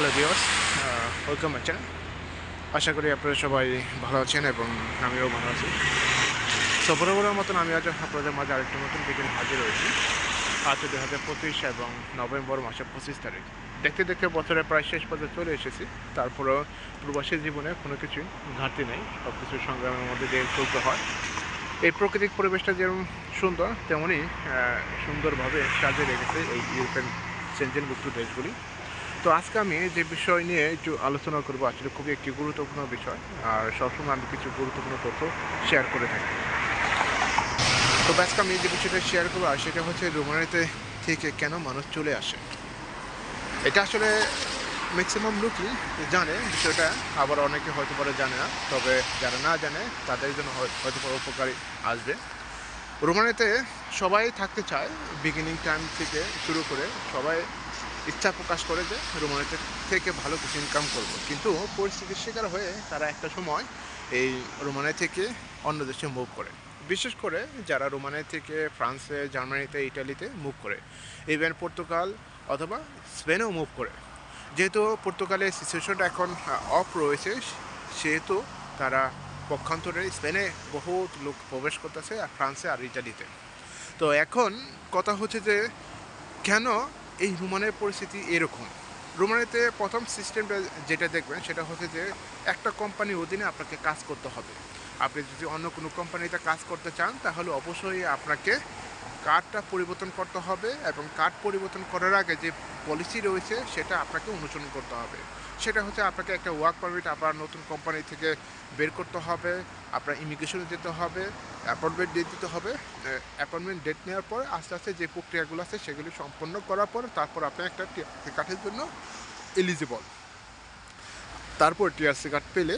Hello viewers welcome my আশা করি আপনারা সবাই ভালো আছেন এবং আমিও ভালো আছি। তো বরাবরের মতন আমি আজ আপনাদের মাঝে আরেকটি নতুন ভিডিও হাজির হয়েছি। আজ দু হাজার পঁচিশ এবং নভেম্বর মাসের পঁচিশ তারিখ। দেখতে দেখতে বছরের প্রায় শেষ পর্যায়ে চলে এসেছি। তারপরেও প্রবাসী জীবনে কোনো কিছুই ঘাটতি নেই। সব কিছু সংগ্রামের মধ্যে দিয়ে চলতে হয়। এই প্রাকৃতিক পরিবেশটা যেমন সুন্দর তেমনই সুন্দরভাবে সাজিয়ে রেখেছে এই ইউরোপিয়ান সেঞ্জেনভুক্ত দেশগুলি। তো আজকে আমি যে বিষয় নিয়ে একটু আলোচনা করব, আসলে খুবই একটি গুরুত্বপূর্ণ বিষয়, আর সবসময় আমি কিছু গুরুত্বপূর্ণ তথ্য শেয়ার করে থাকি। তো আজকে আমি যে বিষয়টা শেয়ার করব, আর সেটা হচ্ছে রোমানিতে থেকে কেন মানুষ চলে আসে? এটা আসলে ম্যাক্সিমাম লোকই জানে, বিষয়টা আবার অনেকে হয়তো পারে জানে না, তবে যারা না জানে, তাদের জন্য হয়- হয়তো উপকারী আসবে। রোমানিতে সবাই থাকতে চায় বিগিনিং টাইম থেকে শুরু করে সবাই ইচ্ছা প্রকাশ করে যে রোমানিতে থেকে ভালো কিছু ইনকাম করব। কিন্তু পরিস্থিতির শিকার হয়ে তারা একটা সময় এই রোমানিয়া থেকে অন্য দেশে মুভ করে। বিশেষ করে যারা রোমানিয়া থেকে ফ্রান্সে, জার্মানিতে, ইটালিতে মুভ করে। ইভেন পর্তুগাল অথবা স্পেনেও মুভ করে। যেহেতু পর্তুগালের সিচুয়েশনটা এখন অফ রয়েছে, সেহেতু তারা পক্ষান্তরে স্পেনে বহুত লোক প্রবেশ করতেছে, আর ফ্রান্সে আর ইটালিতে। তো এখন কথা হচ্ছে যে, কেন এই রোমানের পরিস্থিতি এরকম। রোমানিতে প্রথম সিস্টেমটা যেটা দেখবেন সেটা হচ্ছে যে একটা কোম্পানির অধীনে আপনাকে কাজ করতে হবে। আপনি যদি অন্য কোনো কোম্পানিতে কাজ করতে চান তাহলে অবশ্যই আপনাকে কার্ডটা পরিবর্তন করতে হবে এবং কার্ড পরিবর্তন করার আগে যে পলিসি রয়েছে সেটা আপনাকে অনুসরণ করতে হবে। সেটা হচ্ছে আপনাকে একটা ওয়ার্ক পারমিট আপনার নতুন কোম্পানি থেকে বের করতে হবে, আপনার ইমিগ্রেশনে যেতে হবে অ্যাপয়েন্টমেন্ট ডেট দিতে হবে অ্যাপয়েন্টমেন্ট ডেট নেওয়ার পর আস্তে আস্তে যে প্রক্রিয়াগুলো আছে সেগুলি সম্পন্ন করার পর তারপর আপনি একটা টিআরসি কার্ডের জন্য এলিজিবল তারপর টিআরসি কার্ড পেলে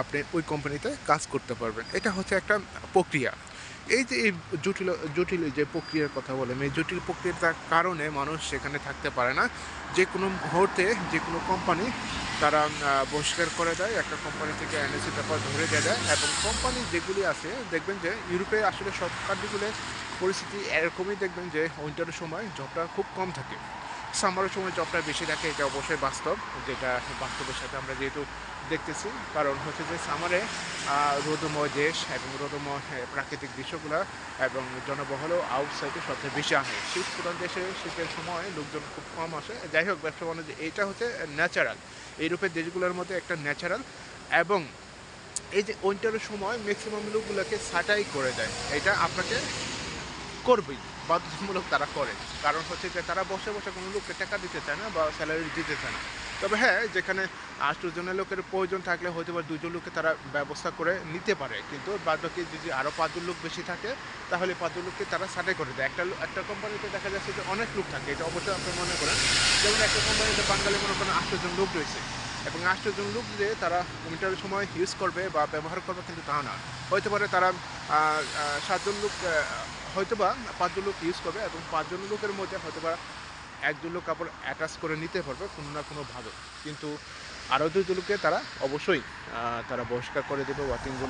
আপনি ওই কোম্পানিতে কাজ করতে পারবেন। এটা হচ্ছে একটা প্রক্রিয়া। এই যে এই জটিল জটিল যে প্রক্রিয়ার কথা বলেন, এই জটিল প্রক্রিয়াটার কারণে মানুষ সেখানে থাকতে পারে না। যে কোনো মুহূর্তে যে কোনো কোম্পানি তারা বহিষ্কার করে দেয়, একটা কোম্পানি থেকে এনএসি পেপার ধরে দিয়ে দেয় এবং কোম্পানি যেগুলি আছে, দেখবেন যে ইউরোপে আসলে সব কান্ট্রিগুলো পরিস্থিতি এরকমই দেখবেন যে উইন্টারের সময় জবটা খুব কম থাকে। সামারের সময় জবটা বেশি থাকে এটা অবশ্যই বাস্তব যেটা বাস্তবের সাথে আমরা যেহেতু দেখতেছি। কারণ হচ্ছে যে সামারে রোদময় দেশ এবং রোদময় আহ, প্রাকৃতিক দৃশ্যগুলো এবং জনবহলও আউটসাইডে সবচেয়ে বেশি আসে শীত প্রধান দেশে শীতের সময় লোকজন খুব কম আসে। যাই হোক ব্যবসা বাণিজ্য এইটা হচ্ছে ন্যাচারাল ইউরোপের দেশগুলোর মধ্যে একটা ন্যাচারাল এবং এই যে উইন্টারের সময় ম্যাক্সিমাম লোকগুলোকে ছাঁটাই করে দেয়। এটা আপনাকে করবেই। বাধ্যতামূলক তারা করে। কারণ হচ্ছে যে তারা বসে বসে কোনো লোককে টাকা দিতে চায় না বা স্যালারি দিতে চায় না। তবে হ্যাঁ যেখানে আটশো জনের লোকের প্রয়োজন থাকলে হয়তো বা দুজন লোককে তারা ব্যবস্থা করে নিতে পারে। কিন্তু বাদ বাকি যদি আরও পাঁচজন লোক বেশি থাকে, তাহলে পাঁচজন লোককে তারা ছাঁটাই করে দেয়। একটা একটা কোম্পানিতে দেখা যাচ্ছে যে অনেক লোক থাকে। এটা অবশ্যই আপনি মনে করেন। যেমন একটা কোম্পানিতে বাঙালি মনে করেন আটশো জন লোক রয়েছে। এবং আটশো জন লোক যে তারা কম্পিউটারের সময় ইউজ করবে বা ব্যবহার করবে কিন্তু তা না। হইতে পারে তারা সাতজন লোক হয়তোবা পাঁচজন লোক ইউজ করবে এবং পাঁচজন লোকের মধ্যে হয়তোবা একজন লোক কাপড় অ্যাটাচ করে নিতে পারবে কোনো না কোনোভাবে। কিন্তু লোককে তারা অবশ্যই তারা বহিষ্কার করে দেবে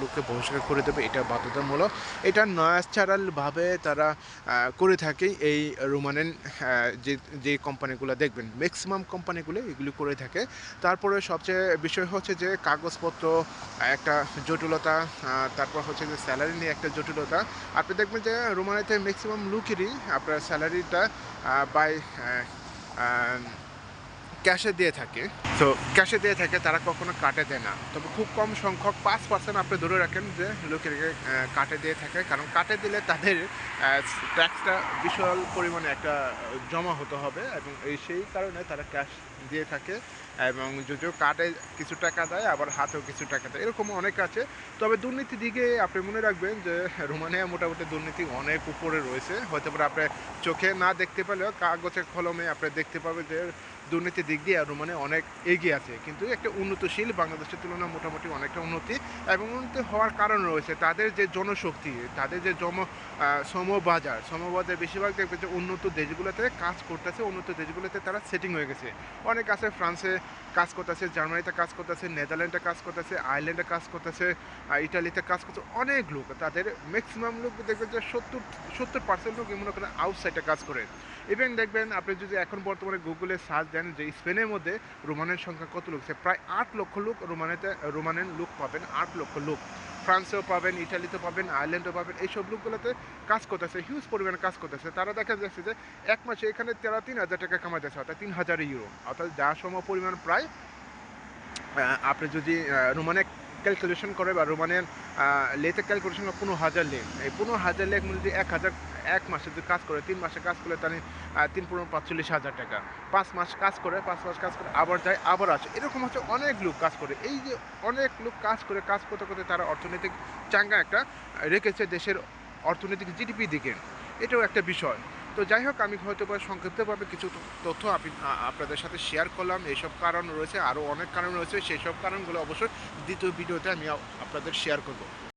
লোককে বহিষ্কার করে দেবে, এটা বাধ্যতামূলক। এটা ন্যাচারালভাবে তারা করে থাকে এই রোমানেন যে যে কোম্পানিগুলো দেখবেন, ম্যাক্সিমাম কোম্পানিগুলো এগুলি করে থাকে। তারপরে সবচেয়ে বিষয় হচ্ছে যে কাগজপত্র, একটা জটিলতা তারপর হচ্ছে যে স্যালারি নিয়ে একটা জটিলতা। আপনি দেখবেন যে রোমানিতে ম্যাক্সিমাম লোকেরই আপনার স্যালারিটা বাই ক্যাশে দিয়ে থাকে। তো ক্যাশে দিয়ে থাকে তারা কখনো কাটে দেয় না। তবে খুব কম সংখ্যক পাঁচ পার্সেন্ট আপনি ধরে রাখেন যে লোকেরকে আহ, কাটে দিয়ে থাকে। কারণ কাটে দিলে তাদের ট্যাক্সটা বিশাল পরিমাণে একটা জমা হতে হবে এবং এই সেই কারণে তারা ক্যাশ দিয়ে থাকে এবং যদিও কার্ডে কিছু টাকা দেয় আবার হাতেও কিছু টাকা দেয়। এরকম অনেক আছে। তবে দুর্নীতির দিকে আপনি মনে রাখবেন যে রোমানিয়া মোটামুটি দুর্নীতি অনেক উপরে রয়েছে। হয়তো পারে আপনি চোখে না দেখতে পেলেও কাগজে কলমে আপনি দেখতে পাবেন যে দুর্নীতির দিক দিয়ে রোমানিয়া অনেক এগিয়ে আছে। কিন্তু একটা উন্নতশীল বাংলাদেশের তুলনায় মোটামুটি অনেকটা উন্নতি এবং উন্নতি হওয়ার কারণ রয়েছে তাদের যে জনশক্তি তাদের যে জম আহ, শ্রমবাজার শ্রমবাজার বেশিরভাগ দেখবে যে উন্নত দেশগুলোতে কাজ করতেছে উন্নত দেশগুলোতে তারা সেটিং হয়ে গেছে। অনেক আছে ফ্রান্সে কাজ করতেছে জার্মানিতে কাজ করতেছে নেদারল্যান্ডে কাজ করতেছে আয়ারল্যান্ডে কাজ করতেছে ইটালিতে কাজ করছে অনেক লোক তাদের ম্যাক্সিমাম লোক দেখবে যে সত্তর সত্তর পার্সেন্ট লোক মনে করেন আউটসাইডে কাজ করে। ইভেন দেখবেন, আপনি যদি এখন বর্তমানে গুগলে সার্চ দেন যে স্পেনের মধ্যে রোমানের সংখ্যা কত লোক প্রায় আট লক্ষ লোক রোমানেতে, রোমানের লোক পাবেন, আট লক্ষ লোক। ফ্রান্সেও পাবেন, ইটালিতেও পাবেন, আয়ারল্যান্ডেও পাবেন, এইসব লোকগুলোতে কাজ করতেছে হিউজ পরিমাণে কাজ করতেছে। তারা দেখা যাচ্ছে যে এক মাসে এখানে তেরো তিন হাজার টাকা কামাইতেছে, অর্থাৎ তিন হাজার ইউরো অর্থাৎ যা সম পরিমাণ প্রায় আপনি যদি রোমানে ক্যালকুলেশন করে বা রোমানের লেতে ক্যালকুলেশন করে, পনেরো হাজার লেখ এই পনেরো হাজার লেখ মূল্য যদি এক হাজার এক মাসে যদি কাজ করে, তিন মাসে কাজ করলে তাহলে তিন পনেরো পাঁচচল্লিশ হাজার টাকা। পাঁচ মাস কাজ করে, পাঁচ মাস কাজ করে, আবার যায়, আবার আসে। এরকম হচ্ছে অনেক লোক কাজ করে। এই যে অনেক লোক কাজ করে, কাজ করতে করতে তারা অর্থনৈতিক চাঙ্গা একটা রেখেছে দেশের অর্থনৈতিক জিডিপি দিকে। এটাও একটা বিষয়। তো যাই হোক, আমি হয়তো বা সংক্ষিপ্তভাবে কিছু তথ্য আপনি আপনাদের সাথে শেয়ার করলাম। এইসব কারণ রয়েছে, আরও অনেক কারণ রয়েছে। সেই সব কারণগুলো অবশ্যই দ্বিতীয় ভিডিওতে আমি আপনাদের শেয়ার করব।